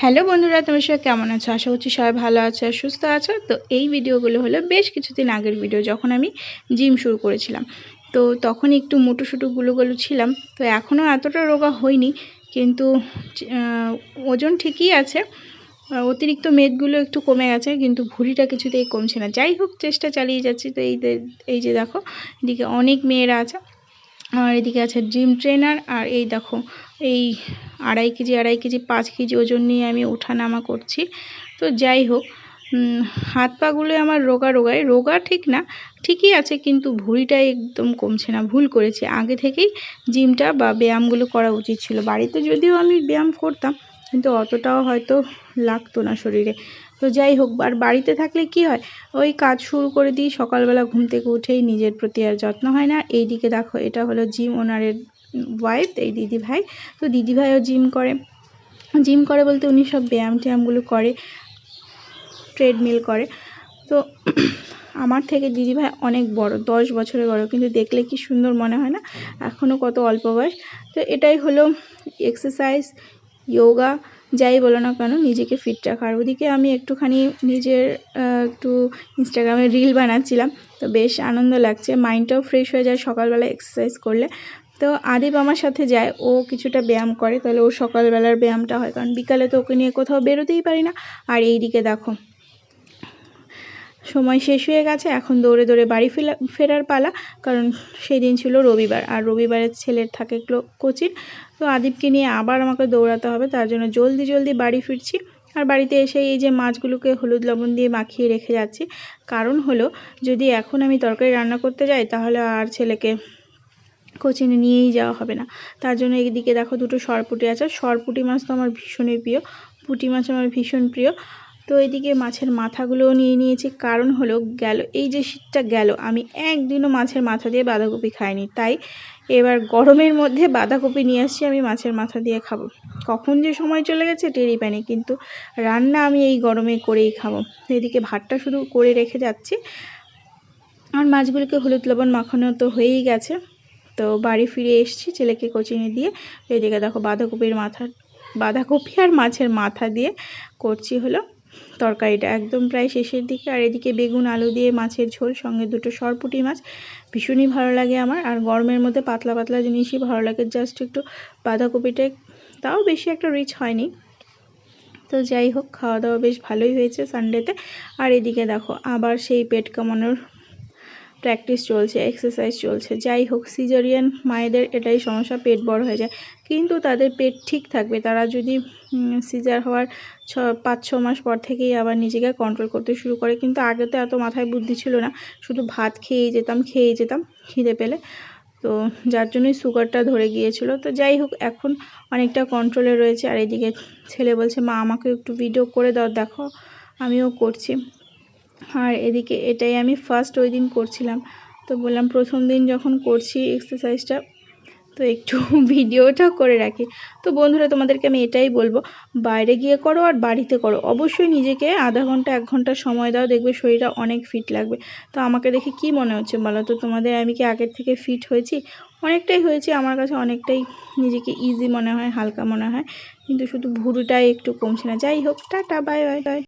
Hello বন্ধুরা, তোমার সবাই কেমন আছো? আশা করছি সবাই ভালো আছো আর সুস্থ আছো। তো এই ভিডিওগুলো হলো বেশ কিছুদিন আগের ভিডিও যখন আমি জিম শুরু করেছিলাম। তো তখন একটু মোটো গুলো ছিলাম। তো এখনও এতটা রোগা হয়নি কিন্তু ওজন ঠিকই আছে। অতিরিক্ত মেদগুলো একটু কমে গেছে, কিন্তু ভুঁড়িটা কিছুতেই কমছে না। যাই হোক, চেষ্টা চালিয়ে যাচ্ছি। তো এই এই যে দেখো, এদিকে অনেক মেয়েরা আছে। আর এদিকে আছে জিম ট্রেনার, আর এই দেখো এই আড়াই কেজি আড়াই কেজি, পাঁচ কেজি ওজন নিয়ে আমি ওঠানামা করছি। তো যাই হোক হাত পাগুলো আমার রোগা রোগায়। রোগা ঠিক না, ঠিকই আছে কিন্তু ভুঁড়িটা একদম কমছে না, ভুল করেছি। আগে থেকেই জিমটা বা ব্যায়ামগুলো করা উচিত ছিল। বাড়িতে যদিও আমি ব্যায়াম করতাম, কিন্তু অতটাও হয়তো লাগতো না শরীরে। তো যাই হোক, আর বাড়িতে থাকলে কি হয়? ওই কাজ শুরু করে দিই, সকালবেলা ঘুম থেকে উঠেই নিজের প্রতি আর যত্ন হয় না। এই দিকে দেখো, এটা হলো জিম ওনারের ওয়াইফ এই দিদি ভাই। তো দিদি ভাইও জিম করে। জিম করে বলতে উনি সব ব্যায়াম ট্যায়ামগুলো করে ট্রেডমিল করে। তো আমার থেকে দিদিভাই অনেক বড়, দশ বছরের বড়, কিন্তু দেখলে কি সুন্দর মনে হয় না? এখনও কত অল্প বয়স। তো এটাই হলো এক্সারসাইজ যোগা যাই বলো না কেন, নিজেকে ফিট রাখার। ওদিকে আমি একটুখানি নিজের একটু ইনস্টাগ্রামে রিল বানাচ্ছিলাম। তো বেশ আনন্দ লাগছে। মাইন্ডটাও ফ্রেশ হয়ে যায় সকালবেলা এক্সারসাইজ করলে। তো আদিব আমার সাথে যায়, ও কিছুটা ব্যায়াম করে, তাহলে ও সকালবেলার ব্যায়ামটা হয়, কারণ বিকালে তো ওকে নিয়ে কোথাও বেরোতেই পারি না। আর এই দিকে দেখো, সময় শেষ হয়ে গেছে, এখন দৌড়ে দৌড়ে বাড়ি ফেরা ফেরার পালা, কারণ সেই দিন ছিল রবিবার, আর রবিবারের ছেলের থাকে কোচিং তো আদিবকে নিয়ে আবার আমাকে দৌড়াতে হবে, তার জন্য জলদি জলদি বাড়ি ফিরছি। আর বাড়িতে এসে এই যে মাছগুলোকে হলুদ লবণ দিয়ে মাখিয়ে রেখে যাচ্ছি, কারণ হলো, যদি এখন আমি তরকারি রান্না করতে যাই, তাহলে আর ছেলেকে কোচিংয়ে নিয়েই যাওয়া হবে না। তার জন্য এইদিকে দেখো দুটো সরপুটি আছে। সরপুটি মাছ তো আমার ভীষণই প্রিয়। পুঁটি মাছ আমার ভীষণ প্রিয়। তো এদিকে মাছের মাথাগুলোও নিয়ে নিয়েছি। কারণ হলো গেল, এই যে শীতটা গেল, আমি একদিনও মাছের মাথা দিয়ে বাঁধাকপি খাইনি। তাই এবার গরমের মধ্যে বাঁধাকপি নিয়ে আসছি, আমি মাছের মাথা দিয়ে খাব। কখন যে সময় চলে গেছে টেরই পাইনি, কিন্তু রান্না আমি এই গরমে করেই খাব। এদিকে ভাতটা শুধু করে রেখে যাচ্ছি। আর মাছগুলোকে হলুদ লবণ মাখানো তো হয়েই গেছে। তো বাড়ি ফিরে এসেছি ছেলেকে কোচিংয়ে দিয়ে। এদিকে দেখো বাঁধাকপির মাথা, বাঁধাকপি আর মাছের মাথা দিয়ে করছি হলো তরকারিটা। একদম প্রায় শেষের দিকে আর এদিকে বেগুন, আলু দিয়ে মাছের ঝোল, সঙ্গে দুটো সরপুটি মাছ। ভীষণই ভালো লাগে আমার। আর গরমের মধ্যে পাতলা পাতলা জিনিসই ভালো লাগে। জাস্ট একটু বাঁধাকপিটা তাও বেশি একটা রিচ হয়নি। তো যাই হোক, খাওয়া দাওয়া বেশ ভালোই হয়েছে সানডেতে আর এদিকে দেখো আবার সেই পেট কামানোর প্র্যাকটিস চলছে এক্সারসাইজ চলছে, যাই হোক সিজারিয়ান মায়েদের এটাই সমস্যা, পেট বড় হয়ে যায়। কিন্তু তাদের পেট ঠিক থাকবে, তারা যদি সিজার হওয়ার ছ, পাঁচ, ছ মাস পর থেকেই আবার নিজেকে কন্ট্রোল করতে শুরু করে, কিন্তু আগে তো এত মাথায় বুদ্ধি ছিল না, শুধু ভাত খেয়েই যেতাম খেয়েই যেতাম, খিদে পেলে। তো যার জন্যই সুগারটা ধরে গিয়েছিল। তো যাই হোক, এখন অনেকটা কন্ট্রোলে রয়েছে। আর এদিকে ছেলে বলছে, মা, আমাকে একটু ভিডিও করে দাও, দেখো, আমিও করছি। আর এদিকে এটাই আমি ফার্স্ট ওই দিন করছিলাম। তো বললাম, প্রথম দিন যখন করছি এক্সারসাইজটা তো একটু ভিডিওটা করে রাখি। তো বন্ধুরা, তোমাদেরকে আমি এটাই বলব, বাইরে গিয়ে করো আর বাড়িতে করো। অবশ্যই নিজেকে আধা ঘণ্টা, এক ঘণ্টা সময় দাও, দেখবে শরীরটা অনেক ফিট লাগবে। তো আমাকে দেখে কি মনে হচ্ছে বলো তো? তোমাদের আমি কি আগের থেকে ফিট হয়েছি? অনেকটাই হয়েছি, আমার কাছে অনেকটাই নিজেকে ইজি মনে হয়, হালকা মনে হয়। কিন্তু শুধু ভুরুটাই একটু কমছে না। যাই হোক, টাটা বাই বাই বাই